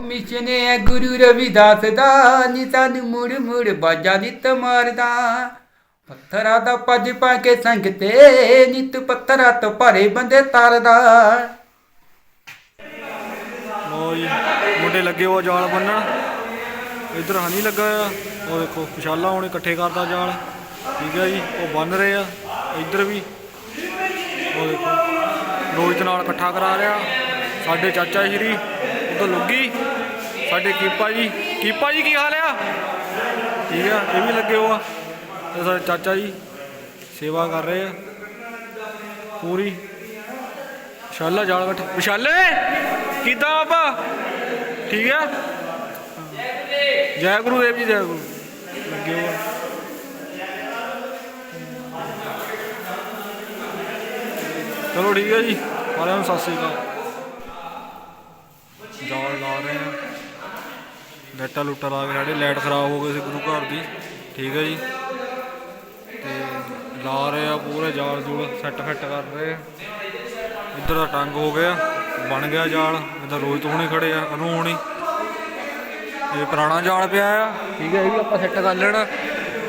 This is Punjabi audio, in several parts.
ਮਿਸ਼ਨੇ ਹੈ ਗੁਰੂ ਰਵਿਦਾਸ ਦਾ, ਨੀ ਸਾਨੂੰ ਮੁੜ ਮੁੜ ਬਾਜਾ ਨਿਤ ਮਾਰਦਾ। ਪੱਥਰਾਂ ਦਾ ਪੱਜ ਪਾ ਕੇ ਸੰਗ ਨਿਤ ਪੱਥਰਾਂ ਤੋਂ ਭਰੇ ਬੰਦੇ ਤਰਦਾ। ਲੋ ਜੀ, ਮੁੰਡੇ ਲੱਗੇ ਹੋ ਜਾਲ ਬੰਨਣ। ਇੱਧਰ ਹਨੀ ਲੱਗਾ ਆ। ਉਹ ਦੇਖੋ ਵਿਸ਼ਾਲਾ ਹੁਣ ਇਕੱਠੇ ਕਰਦਾ ਜਾਲ। ਠੀਕ ਹੈ ਜੀ, ਉਹ ਬੰਨ ਰਹੇ ਆ। ਇੱਧਰ ਵੀ। ਉਹ ਦੇਖੋ ਰੋਹਿਤ ਨਾਲ ਇਕੱਠਾ ਕਰਾ ਰਿਹਾ। ਸਾਡੇ ਚਾਚਾ ਸ਼੍ਰੀ ਉਧਰ ਲੁੱਗੀ। ਸਾਡੇ ਕੀਪਾ ਜੀ। ਕੀਪਾ ਜੀ ਕੀ ਹਾਲ ਆ? ਠੀਕ ਆ, ਇਹ ਵੀ ਲੱਗੇ ਹੋ ਆ ਤੇ ਸਾਡੇ ਚਾਚਾ ਜੀ ਸੇਵਾ ਕਰ ਰਹੇ ਆ। ਪੂਰੀ। ਵਿਸ਼ਾਲਾ ਜਾਲ ਇਕੱਠੇ ਵਿਸ਼ਾਲੇ ਕਿੱਦਾਂ ਬਾਬਾ? ਠੀਕ ਆ? ਜੈ ਗੁਰੂ ਦੇਵ ਜੀ, ਜੈ ਗੁਰੂ। ਲੱਗੇ ਹੋ ਚਲੋ ਠੀਕ ਹੈ ਜੀ। ਸਾਰਿਆਂ ਨੂੰ ਸਤਿ ਸ੍ਰੀ ਅਕਾਲ। ਜਾਲ ਲਾ ਰਹੇ ਆ। ਲਾਈਟਾਂ ਲੁੱਟਾ ਲਾ ਕੇ ਸਾਡੇ, ਲਾਈਟ ਖਰਾਬ ਹੋ ਗਈ ਸੀ ਗੁਰੂ ਘਰ ਦੀ। ਠੀਕ ਹੈ ਜੀ। ਤੇ ਲਾ ਰਹੇ ਆ ਪੂਰੇ ਜਾਲ ਜੂਲ, ਸੈੱਟ ਫਿੱਟ ਕਰ ਰਹੇ ਆ। ਇੱਧਰ ਦਾ ਟੰਗ ਹੋ ਗਿਆ, ਬਣ ਗਿਆ ਜਾਲ। ਇੱਧਰ ਰੋਜ਼ ਤੋਂ ਹੁਣੇ ਖੜੇ ਆ, ਅਨੂ ਹੁਣੀ। ਇਹ ਪੁਰਾਣਾ ਜਾਲ ਪਿਆ ਆ। ਠੀਕ ਹੈ ਇਹ ਵੀ ਆਪਾਂ ਸੈੱਟ ਕਰ ਲੈਣਾ।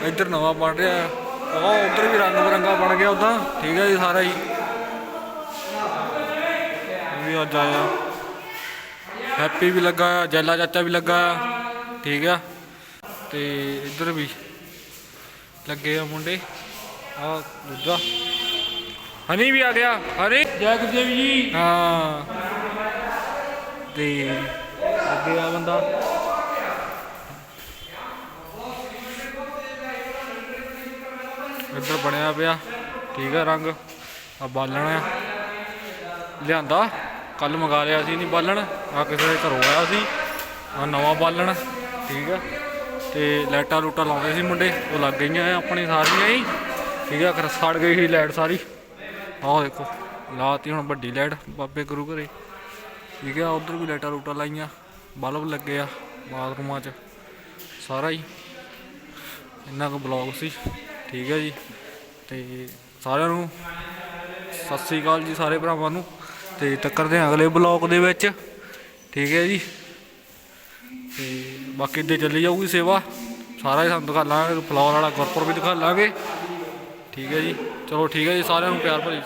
ਇੱਧਰ ਨਵਾਂ ਬਣ ਰਿਹਾ ਆ। ਉਹ ਉੱਧਰ ਵੀ ਰੰਗ ਬਰੰਗਾ ਬਣ ਗਿਆ ਉਦਾਂ। ਠੀਕ ਹੈ ਜੀ, ਸਾਰਾ ਹੀ। ਇਹ ਵੀ ਅੱਜ ਆਇਆ। ਹੈਪੀ ਵੀ ਲੱਗਾ ਆ ਜੈਲਾ ਚਾਚਾ ਵੀ ਲੱਗਾ ਆ ਠੀਕ ਆ? ਤੇ ਇੱਧਰ ਵੀ ਲੱਗੇ ਆ ਮੁੰਡੇ। ਆ ਦੂਜਾ। ਹਨੀ ਵੀ ਆ ਗਿਆ। ਹਨੀ? ਜੈ ਗੁਰਦੇਵ ਜੀ। ਹਾਂ। ਤੇ ਅੱਗੇ ਆ ਬੰਦਾ। ਇੱਧਰ ਬਣਿਆ ਪਿਆ। ਠੀਕ ਹੈ ਰੰਗ। ਆ ਬਾਲਣ ਆ। ਲਿਆਂਦਾ। ਕੱਲ ਮੰਗਾ ਲਿਆ ਸੀ, ਨਹੀਂ ਬਾਲਣ ਆ ਕਿਸੇ ਦੇ ਘਰੋਂ ਆਇਆ ਸੀ ਆ ਨਵਾਂ ਬਾਲਣ, ਠੀਕ ਆ। ਤੇ ਲਾਈਟਾਂ ਲੂਟਾਂ ਲਾਉਂਦੇ ਸੀ ਮੁੰਡੇ, ਉਹ ਲੱਗ ਗਈਆਂ ਆ ਆਪਣੀ ਸਾਰੀਆਂ ਹੀ, ਠੀਕ ਆ ਫਿਰ ਸੜ ਗਈ ਸੀ ਲਾਈਟ ਸਾਰੀ। ਆਹ ਦੇਖੋ, ਲਾਤੀ ਹੁਣ ਵੱਡੀ ਲਾਈਟ, ਬਾਬੇ ਗੁਰੂ ਘਰੇ। ਠੀਕ ਆ, ਉਧਰ ਵੀ ਲਾਈਟਾਂ ਲੂਟਾਂ ਲਾਈਆਂ, ਬਲਬ ਲੱਗੇ ਆ, ਬਾਥਰੂਮਾਂ 'ਚ, ਸਾਰਾ ਹੀ। ਇੰਨਾ ਕੁ ਬਲੌਗ ਸੀ, ਠੀਕ ਹੈ ਜੀ। ਤੇ ਸਾਰਿਆਂ ਨੂੰ, ਸਤਿ ਸ੍ਰੀ ਅਕਾਲ ਜੀ, ਸਾਰੇ ਭਰਾਵਾਂ ਨੂੰ। ਤੇ ਟੱਕਰਦੇ ਹਾਂ ਅਗਲੇ ਬਲੌਗ ਦੇ ਵਿੱਚ। ਠੀਕ ਹੈ ਜੀ। ਤੇ ਬਾਕੀ ਇੱਦਾਂ ਚੱਲੀ ਜਾਊਗੀ ਸੇਵਾ। ਸਾਰਾ ਹੀ ਸਾਨੂੰ ਦਿਖਾ ਲਾਂਗੇ, ਫਲੋਰ ਵਾਲਾ ਗੁਰਪੁਰ ਵੀ ਦਿਖਾ ਲਾਂਗੇ। ਠੀਕ ਹੈ ਜੀ। ਚਲੋ ਠੀਕ ਹੈ ਜੀ, ਸਾਰਿਆਂ ਨੂੰ ਪਿਆਰ ਭਰੀ